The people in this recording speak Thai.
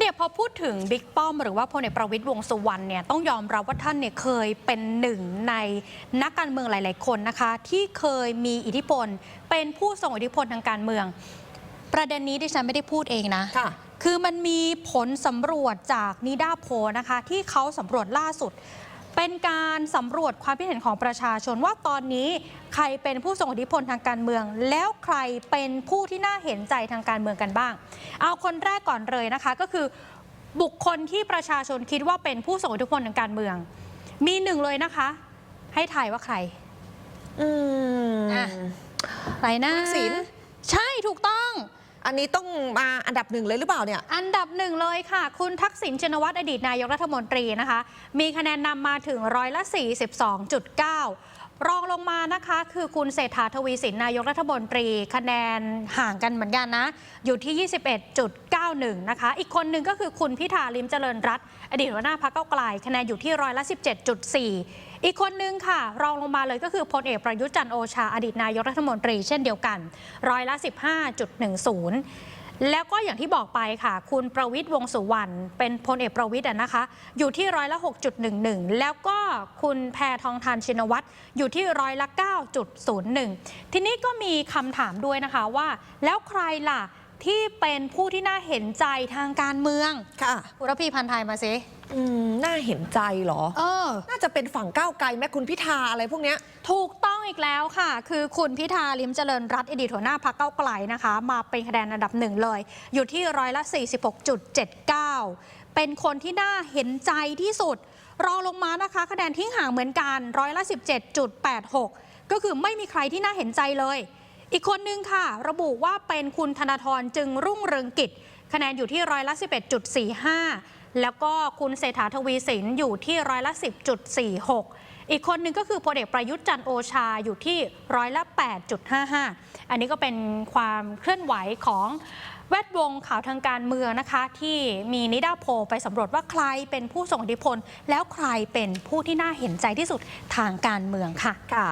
เนี่ยพอพูดถึงบิ๊กป้อมหรือว่าพลเอกประวิตยวงสุวรรณเนี่ยต้องยอมรับว่าท่านเนี่ยเคยเป็นหนึ่งในนักการเมืองหลาย ๆ คนนะคะ ที่เคยมีอิทธิพล เป็นผู้ทรงอิทธิพลทางการเมือง ประเด็นนี้ดิฉันไม่ได้พูดเองนะค่ะ คือมันมีผลสำรวจจากนิดาโพลนะคะ ที่เขาสำรวจล่าสุด เป็นการสำรวจความคิดเห็นของประชาชนว่าตอนนี้ใครเป็นผู้ทรงอิทธิพลทางการเมือง แล้วใครเป็นผู้ที่น่าเห็นใจทางการเมืองกันบ้าง เอาคนแรกก่อนเลยนะคะ ก็คือ บุคคลที่ประชาชนคิดว่าเป็นผู้ทรงอิทธิพลทางการเมือง มีหนึ่งเลยนะคะ ให้ทายว่าใคร อืมอะ ใครนะทักษิณ ใช่ถูกต้อง อันนี้ต้องมาอันดับหนึ่งเลยหรือเปล่าเนี่ย อันดับหนึ่งเลยค่ะ คุณทักษิณชินวัตรอดีตนายกรัฐมนตรีนะคะ มีคะแนนนำมาถึงร้อยละ 42.9 รองลงมานะคะคือคุณเศรษฐาทวีสินนายกรัฐมนตรี คะแนนห่างกันเหมือนกันนะ อยู่ที่ 21.91 นะคะ อีกคนหนึ่งก็คือคุณพิธาลิมเจริญรัตอดีตหัวหน้าพรรคเก้าวไกลคะแนนอยู่ที่ร้อยละ 17.4 อีกคนนึงค่ะ รองลงมาเลยก็คือพลเอกประยุทธ์จันโอชาอดีตนายกรัฐมนตรี เช่นเดียวกันร้อยละ 15.10 แล้วก็อย่างที่บอกไปค่ะ คุณประวิทย์วงสุวรรณเป็นพลเอกประวิทย์นะคะ อยู่ที่ร้อยละ 6.11 แล้วก็คุณแพทองทานชินวัตรอยู่ที่ร้อยละ 9.01 ทีนี้ก็มีคำถามด้วยนะคะว่า แล้วใครล่ะ ที่เป็นผู้ที่น่าเห็นใจทางการเมืองค่ะอุรพีพันธ์ไทยมาสิอืมน่าเห็นใจเหรอ เออ น่าจะเป็นฝั่งก้าวไกลแม่คุณพิธาอะไรพวกเนี้ย ถูกต้องอีกแล้วค่ะ คือคุณพิธาลิมเจริญรัตน์อดีตหัวหน้าพรรคเก้าวไกลนะคะ มาเป็นคะแนนอันดับหนึ่งเลย อยู่ที่ร้อยละ 46.79 เป็นคนที่น่าเห็นใจที่สุด รองลงมานะคะ คะแนนทิ้งห่างเหมือนกันร้อยละ 17.86 ก็คือไม่มีใครที่น่าเห็นใจเลย อีกคนนึงค่ะ ระบุว่าเป็นคุณธนาธรจึงรุ่งเรืองกิจ คะแนนอยู่ที่ร้อยละ 11.45 แล้วก็คุณเศรษฐาทวีสินอยู่ที่ร้อยละ 10.46 อีกคนนึงก็คือพลเอกประยุทธ์จันโอชาอยู่ที่ร้อยละ 8.55 อันนี้ก็เป็นความเคลื่อนไหวของแวดวงข่าวทางการเมืองนะคะ ที่มีนิดาโพลไปสำรวจว่าใครเป็นผู้ทรงอิทธิพล แล้วใครเป็นผู้ที่น่าเห็นใจที่สุดทางการเมืองค่ะค่ะ